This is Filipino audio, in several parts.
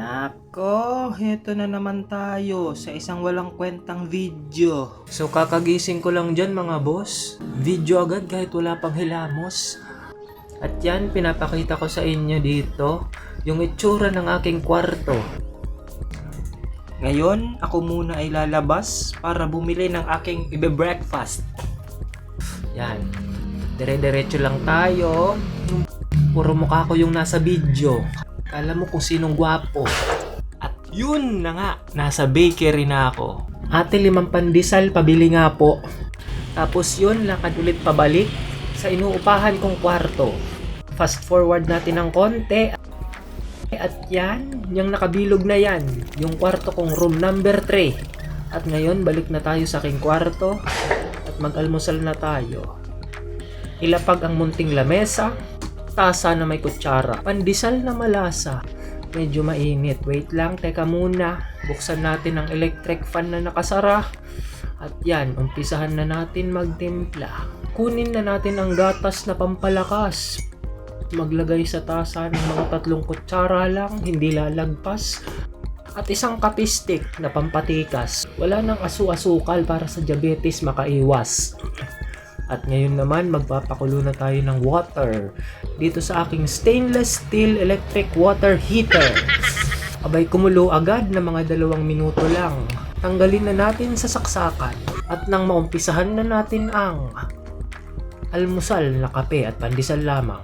Nako, heto na naman tayo sa isang walang kwentang video. So kakagising ko lang dyan mga boss. Video agad kahit wala pang hilamos. At yan, pinapakita ko sa inyo dito yung itsura ng aking kwarto. Ngayon, ako muna ay lalabas para bumili ng aking ibe-breakfast. Yan. Dire-diretso lang tayo. Puro mukha ko yung nasa video. Alam mo kung sinong gwapo. At yun na nga, nasa bakery na ako. Ate, limang pandesal, pabili nga po. Tapos yun, lakad ulit pabalik sa inuupahan kong kwarto. Fast forward natin ng konti. At yan, yung nakabilog na yan, yung kwarto kong room number 3. At ngayon, balik na tayo sa aking kwarto at mag-almusal na tayo. Ilapag ang munting lamesa, tasa na may kutsara, pandesal na malasa. Medyo mainit. Wait lang, teka muna. Buksan natin ang electric fan na nakasara. At yan, umpisahan na natin magtimpla. Kunin na natin ang gatas na pampalakas. Maglagay sa tasa ng mga tatlong kutsara lang, hindi lalagpas. At isang kapistik na pampatikas. Wala nang asu-asukal para sa diabetes makaiwas. At ngayon naman, magpapakulo na tayo ng water dito sa aking stainless steel electric water heater. Abay kumulo agad na mga dalawang minuto lang. Tanggalin na natin sa saksakan at nang maumpisahan na natin ang almusal na kape at pandesal lamang.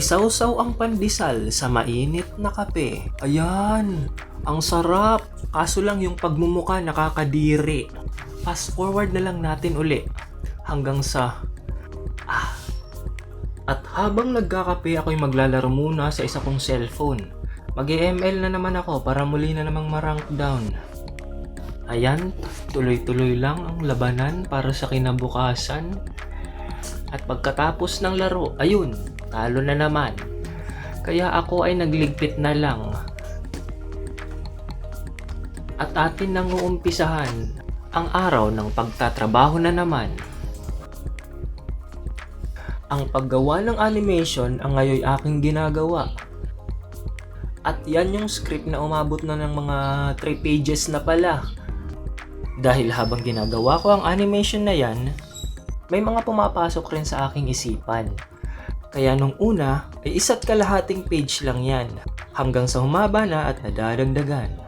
Isawsaw ang pandesal sa mainit na kape. Ayan, ang sarap. Kaso lang yung pagmumuka nakakadiri. Fast forward na lang natin uli hanggang sa ah. At habang nagkakape ako'y maglalaro muna sa isa kong cellphone. Mag-ML na naman ako para muli na namang marank down. Ayan, tuloy-tuloy lang ang labanan para sa kinabukasan. At pagkatapos ng laro, ayun, talo na naman. Kaya ako ay nagligpit na lang. At atin nang uumpisahan ang araw ng pagtatrabaho na naman. Ang paggawa ng animation ang ngayon aking ginagawa. At yan yung script na umabot na ng mga 3 pages na pala. Dahil habang ginagawa ko ang animation na yan, may mga pumapasok rin sa aking isipan. Kaya nung una ay isa't kalahating page lang yan hanggang sa humaba na at nadadagdagan.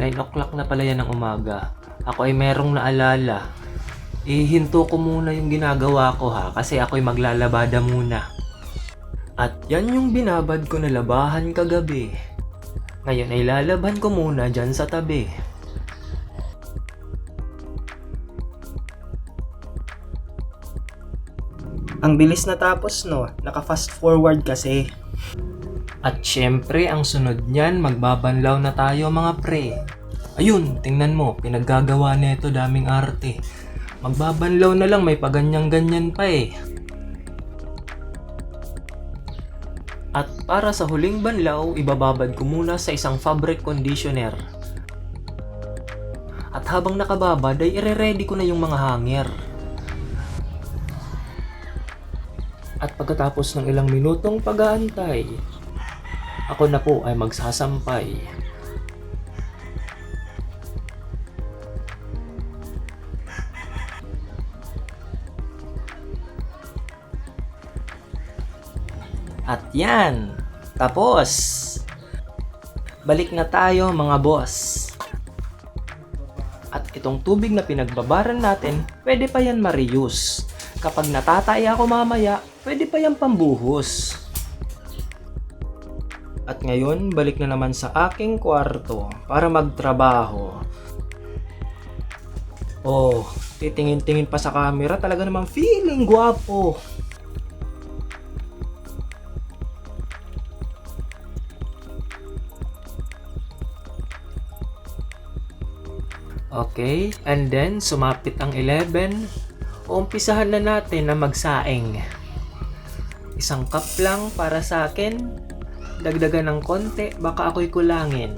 9 o'clock na pala yan ng umaga. Ako ay merong naalala. Ihinto ko muna yung ginagawa ko ha kasi ako'y maglalabada muna. At yan yung binabad ko na labahan kagabi. Ngayon ay lalaban ko muna dyan sa tabi. Ang bilis na tapos no, naka fast forward kasi. At syempre, ang sunod niyan, magbabanlaw na tayo mga pre. Ayun, tingnan mo, pinaggagawa nito daming arte. Magbabanlaw na lang, may paganyang-ganyan pa eh. At para sa huling banlaw, ibababad ko muna sa isang fabric conditioner. At habang nakababad ay ire-ready ko na yung mga hanger. At pagkatapos ng ilang minutong pag-aantay, ako na po ay magsasampay. At yan, tapos. Balik na tayo mga boss. At itong tubig na pinagbabaran natin, pwede pa yan ma-reuse. Kapag natatay ako mamaya, pwede pa yan pambuhos. At ngayon, balik na naman sa aking kwarto para magtrabaho. Oh, titingin-tingin pa sa camera, talaga namang feeling gwapo. Okay, and then sumapit ang 11. Umpisahan na natin na magsaing. Isang cup lang para sa akin. Dagdagan ng konti, baka ako'y kulangin.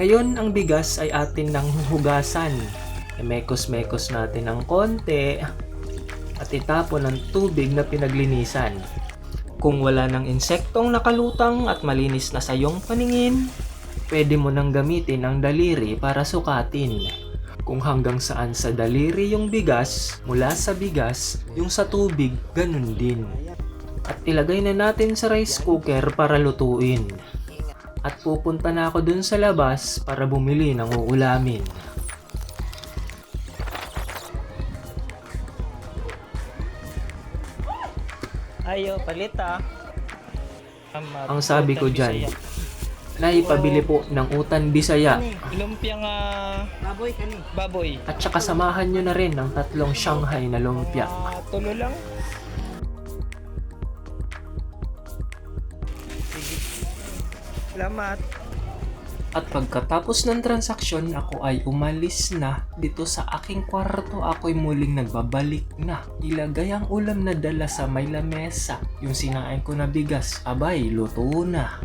Ngayon, ang bigas ay atin nang hugasan. Imekos-mekos natin ng konti at itapon ng tubig na pinaglinisan. Kung wala ng insektong nakalutang at malinis na sa iyong paningin, pwede mo nang gamitin ang daliri para sukatin. Kung hanggang saan sa daliri yung bigas, mula sa bigas, yung sa tubig, ganun din. At ilagay na natin sa rice cooker para lutuin. At pupunta na ako dun sa labas para bumili ng uulamin. Ayo, palita. Ang sabi ko dyan, naipabili po ng utan bisaya Lumpia nga baboy kani. Baboy. at saka samahan nyo na rin ng tatlong Shanghai na lumpia. Ah, tulo lang. Salamat. At pagkatapos ng transaksyon, ako ay umalis na dito sa aking kwarto. Ako'y muling nagbabalik na. Ilagay ang ulam na dala sa may lamesa. Yung sinain ko na bigas, abay, luto na.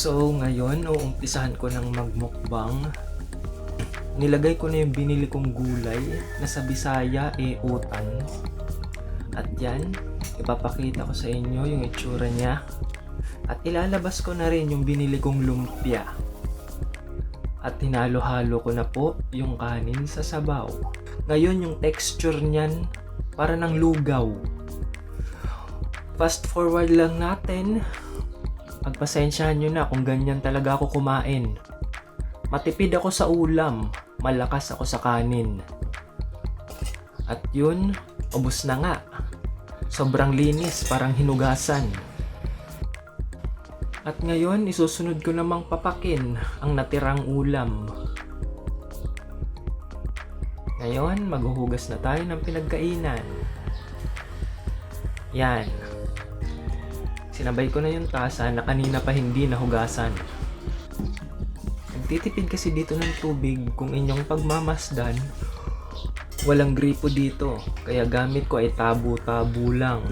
So, ngayon, uumpisahan ko ng magmukbang. Nilagay ko na yung binili kong gulay na sa Bisaya e utan. At yan, ipapakita ko sa inyo yung itsura niya. At ilalabas ko na rin yung binili kong lumpia. At hinalo-halo ko na po yung kanin sa sabaw. Ngayon yung texture niyan para ng lugaw. Fast forward lang natin. Pagpasensyahan nyo na kung ganyan talaga ako kumain. Matipid ako sa ulam, malakas ako sa kanin. At yun, ubos na nga. Sobrang linis, parang hinugasan. At ngayon, isusunod ko namang papakin ang natirang ulam. Ngayon, maghuhugas na tayo ng pinagkainan. Yan. Sinabay ko na yung tasa na kanina pa hindi nahugasan. Nagtitipid kasi dito ng tubig kung inyong pagmamasdan. Walang gripo dito, kaya gamit ko ay tabo-tabo lang.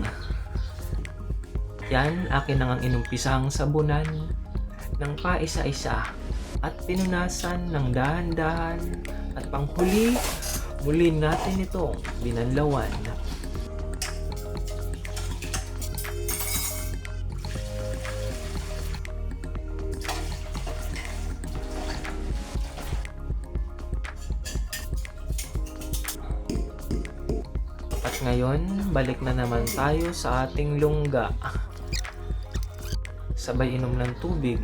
Yan, akin nang ang inumpisahang sabunan ng paisa-isa at pinunasan ng dahan-dahan at panghuli, muli natin itong binanlawan. Ngayon, balik na naman tayo sa ating lungga. Sabay inom ng tubig.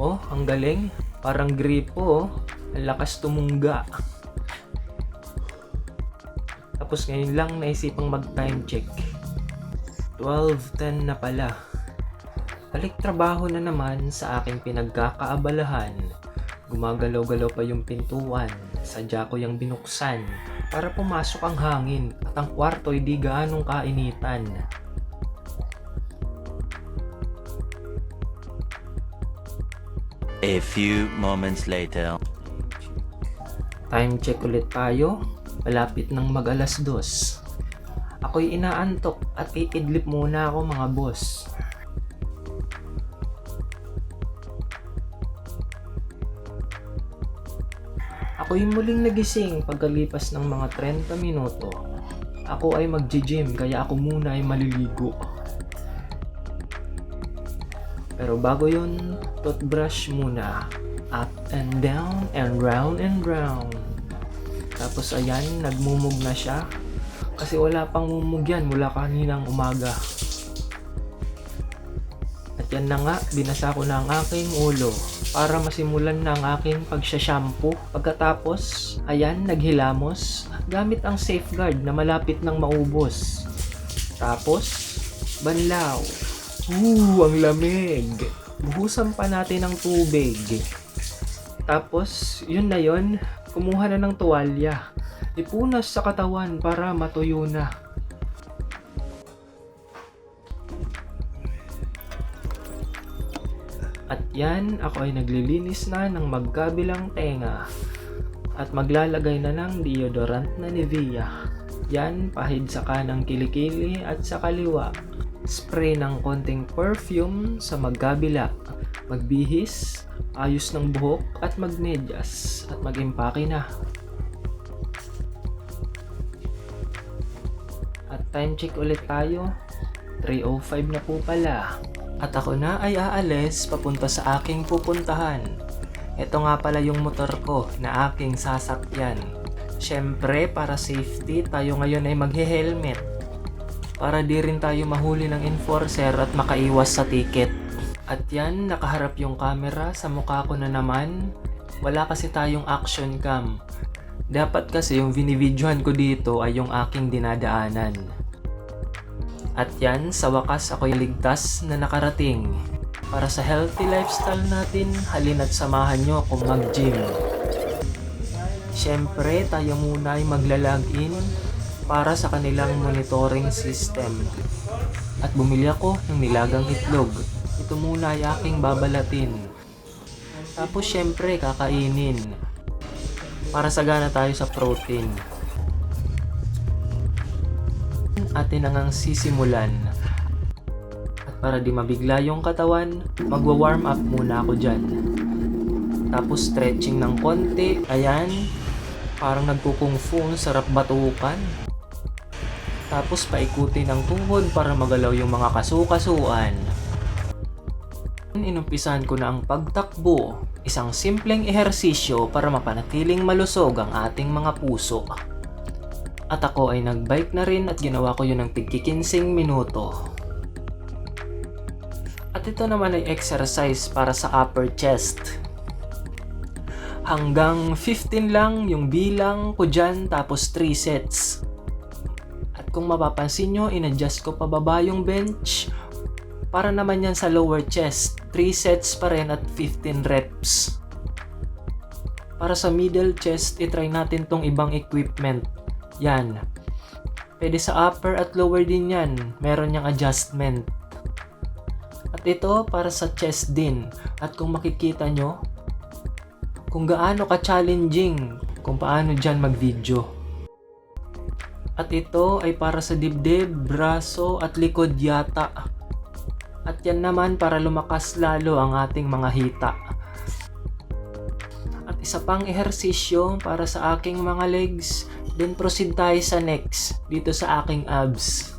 Oh, ang galing. Parang gripo. oh. Ang lakas tumungga. Tapos ngayon lang naisipang mag-time check. 12.10 na pala. Balik trabaho na naman sa aking pinagkakaabalahan. Gumagalaw-galaw pa yung pintuan. Sadya ko yung binuksan para pumasok ang hangin at ang kwarto ay di gaanong kainitan. A few moments later. Time check ulit tayo. Malapit ng mag alas dos. Ako'y inaantok at iidlip muna ako mga boss. Ako'y muling nagising pagkalipas ng mga 30 minuto. Ako ay magji-gym kaya ako muna ay maliligo. Pero bago yun, toothbrush muna. Up and down and round and round. Tapos ayan, nagmumug na siya. Kasi wala pang mumug yan mula kaninang umaga. At yan na nga, binasa ko na ang aking ulo para masimulan na ang aking pagsashampoo. Pagkatapos, ayan, naghilamos gamit ang safeguard na malapit nang maubos. Tapos, banlaw. Ooh, ang lamig. Buhusan pa natin ng tubig. Tapos, yun na yun, kumuha na ng tuwalya. Ipunas sa katawan para matuyo na. Yan, ako ay naglilinis na ng magkabilang tenga. At maglalagay na ng deodorant na Nivea. Yan, pahid sa kanang kilikili at sa kaliwa. Spray ng konting perfume sa magkabila. Magbihis, ayos ng buhok at magmedyas at magimpake na. Time check ulit tayo. 3.05 na po pala. At ako na ay aalis papunta sa aking pupuntahan. Ito nga pala yung motor ko na aking sasakyan. Siyempre, para safety, tayo ngayon ay maghe-helmet. Para di rin tayo mahuli ng enforcer at makaiwas sa ticket. At yan, nakaharap yung camera sa mukha ko na naman. Wala kasi tayong action cam. Dapat kasi yung vinivideohan ko dito ay yung aking dinadaanan. At yan, sa wakas ako'y ligtas na nakarating. Para sa healthy lifestyle natin, halina't samahan nyo akong mag-gym. Siyempre, tayo muna ay magla-login para sa kanilang monitoring system. At bumili ako ng nilagang itlog. Ito muna ay aking babalatin. Tapos siyempre, kakainin. Para sagana tayo sa protein. Atin na ngang sisimulan. At para di mabigla yung katawan, magwa-warm up muna ako dyan. Tapos stretching ng konti. Ayan. Parang nagkukung fu. ang Sarap batukan. Tapos paikuti ng tuhod para magalaw yung mga kasukasuan. Inumpisahan ko na ang pagtakbo. Isang simpleng ehersisyo para mapanatiling malusog ang ating mga puso. At ako ay nagbike na rin at ginawa ko yun ng tigkikinsing minuto. At ito naman ay exercise para sa upper chest. Hanggang 15 lang yung bilang ko dyan tapos 3 sets. At kung mapapansin nyo, inadjust ko pababa yung bench para naman yan sa lower chest. 3 sets pa rin at 15 reps. Para sa middle chest, itry natin tong ibang equipment. Yan. Pwede sa upper at lower din yan. Meron niyang adjustment. At ito para sa chest din. At kung makikita nyo, kung gaano ka-challenging kung paano dyan mag-video. At ito ay para sa dibdib, braso at likod yata. At yan naman para lumakas lalo ang ating mga hita. Isa pang ehersisyo para sa aking mga legs. Then proceed tayo sa next dito sa aking abs.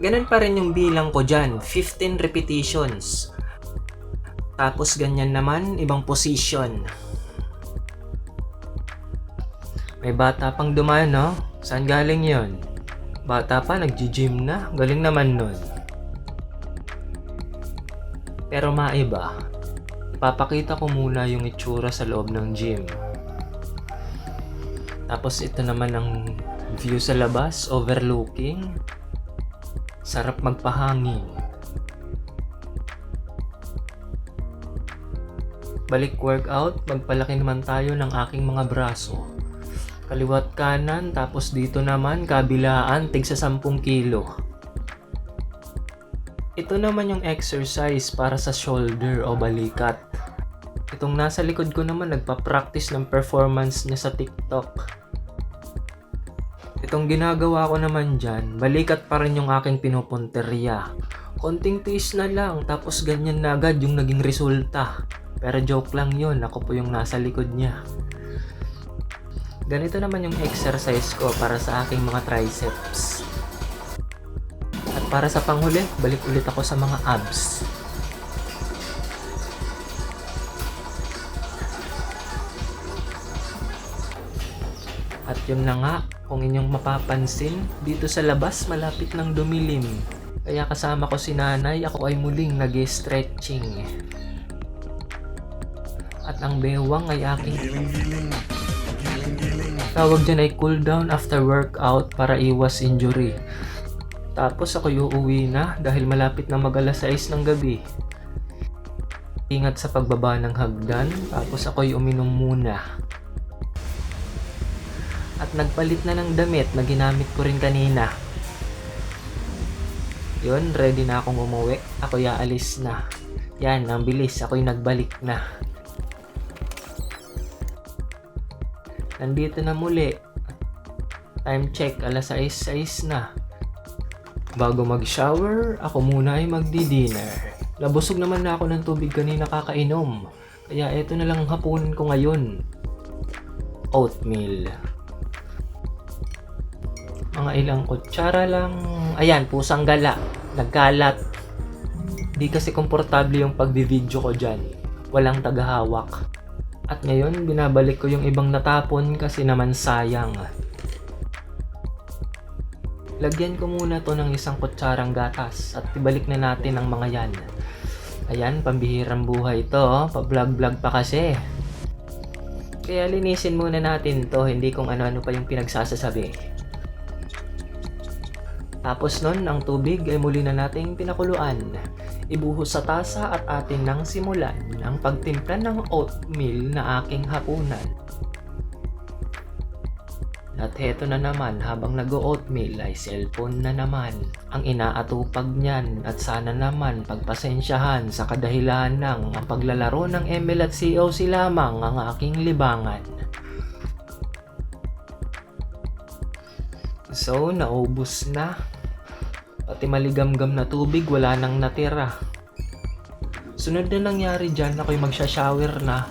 Ganun pa rin yung bilang ko dyan, 15 repetitions. Tapos ganyan naman, ibang position. May bata pang dumaan, no? Saan galing yon? Bata pa, nag-gym na. Galing naman nun. Pero maiba. Papakita ko muna yung itsura sa loob ng gym. Tapos ito naman ang view sa labas, overlooking. Sarap magpahangin. Balik workout, magpalaki naman tayo ng aking mga braso. Kaliwat kanan, tapos dito naman, kabilaan, tig sa 10 kilo. Ito naman yung exercise para sa shoulder o balikat. Itong nasa likod ko naman nagpa-practice ng performance niya sa TikTok. Itong ginagawa ko naman dyan, balikat pa rin yung aking pinupunteriya. Konting tiis na lang, tapos ganyan na agad yung naging resulta. Pero joke lang yun, ako po yung nasa likod niya. Ganito naman yung exercise ko para sa aking mga triceps. Para sa panghuli, balik ulit ako sa mga abs. At yun na nga, kung inyong mapapansin, dito sa labas malapit ng dumilim. Kaya kasama ko si nanay, ako ay muling nag stretching At ang bewang ay aking Tawag dyan ay cool down after workout para iwas injury. Tapos ako uuwi na dahil malapit na mag alas 6 ng gabi. Ingat sa pagbaba ng hagdan, tapos ako'y uminom muna. At nagpalit na ng damit na ginamit ko rin kanina. Yun, ready na akong umuwi. Ako aalis na. Yan, ang bilis. Ako'y nagbalik na. Nandito na muli. Time check, alas 6.06 na. Bago mag-shower, ako muna ay magdi-dinner. Nabusog naman na ako ng tubig kanina kakainom. Kaya eto na lang ang hapunan ko ngayon. Oatmeal. Mga ilang kutsara lang. Ayan, pusang gala. Nagkalat. Di kasi komportable yung pagbibideo ko dyan. Walang tagahawak. At ngayon, binabalik ko yung ibang natapon kasi naman sayang. Lagyan ko muna to ng isang kutsarang gatas at ibalik na natin ang mga yan. Ayan, pambihirang buhay to. oh. Pa-vlog-vlog pa kasi. Kaya linisin muna natin to, hindi kung ano-ano pa yung pinagsasasabi. Tapos nun, ang tubig ay muli na nating pinakuluan. Ibuhos sa tasa at atin nang simulan ang pagtimpla ng oatmeal na aking hapunan. Heto na naman, habang nag-oatmeal ay cellphone na naman. Ang inaatupag niyan at sana naman pagpasensyahan sa kadahilan ng ang paglalaro ng ML at COC lamang ang aking libangan. So, naubos na. Pati maligamgam na tubig, wala nang natira. Sunod na nangyari dyan, ako'y magsha-shower na.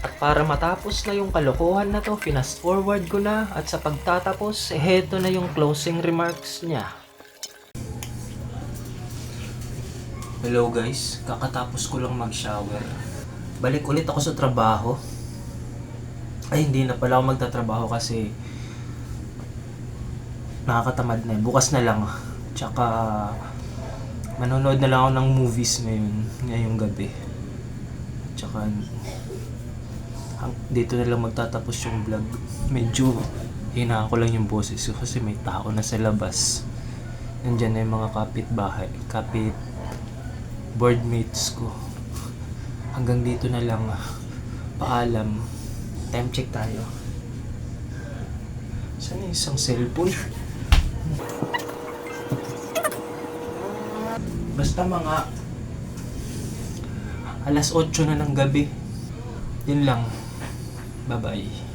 At para matapos na yung kalokohan na to, finast forward ko na. At sa pagtatapos, heto na yung closing remarks niya. Hello guys, kakatapos ko lang mag-shower. Balik ulit ako sa trabaho. Ay, hindi na pala ako magtatrabaho kasi nakakatamad na eh. Bukas na lang. Tsaka manonood na lang ako ng movies ngayon, ngayong gabi. Tsaka dito na lang magtatapos yung vlog. Medyo hinaan ko lang yung boses ko kasi may tao na sa labas. Nandyan na yung mga kapitbahay, kapit boardmates ko. Hanggang dito na lang. Paalam. Time check tayo. Saan yung isang cellphone? Basta mga alas 8 na ng gabi. Yun lang. バイバイ